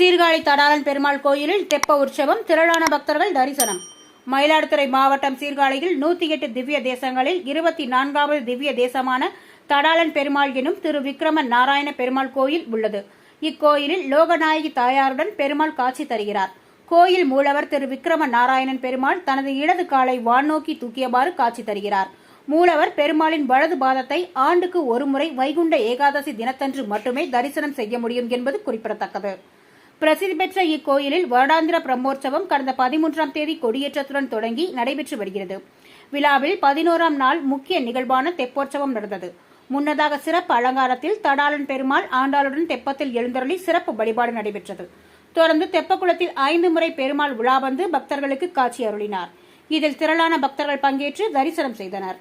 சீர்காழி தடாலன் பெருமாள் கோயிலில் தெப்ப உற்சவம் திரளான பக்தர்கள் தரிசனம். மயிலாடுதுறை மாவட்டம் சீர்காழியில் நூத்தி எட்டு திவ்ய தேசங்களில் இருபத்தி நான்காவது திவ்ய தேசமான தடாலன் பெருமாள் எனும் திரு விக்ரம நாராயண பெருமாள் கோயில் உள்ளது. இக்கோயிலில் லோகநாயகி தாயாருடன் பெருமாள் காட்சி தருகிறார். கோயில் மூலவர் திரு விக்ரம நாராயணன் பெருமாள் தனது இடது காலை வானோக்கி தூக்கியவாறு காட்சி தருகிறார். மூலவர் பெருமாளின் வலது பாதத்தை ஆண்டுக்கு ஒருமுறை வைகுண்ட ஏகாதசி தினத்தன்று மட்டுமே தரிசனம் செய்ய முடியும் என்பது குறிப்பிடத்தக்கது. பிரசித்தி பெற்ற இக்கோயிலில் வருடாந்திர பிரம்மோற்சவம் கடந்த பதிமூன்றாம் தேதி கொடியேற்றத்துடன் தொடங்கி நடைபெற்று வருகிறது. விழாவில் பதினோராம் நாள் முக்கிய நிகழ்வான தெப்போற்சவம் நடந்தது. முன்னதாக சிறப்பு அலங்காரத்தில் தடாலன் பெருமாள் ஆண்டாளுடன் தெப்பத்தில் எழுந்தருளி சிறப்பு வழிபாடு நடைபெற்றது. தொடர்ந்து தெப்பக்குளத்தில் ஐந்து முறை பெருமாள் உலா வந்து பக்தர்களுக்கு காட்சி அருளினார். இதில் திரளான பக்தர்கள் பங்கேற்று தரிசனம் செய்தனர்.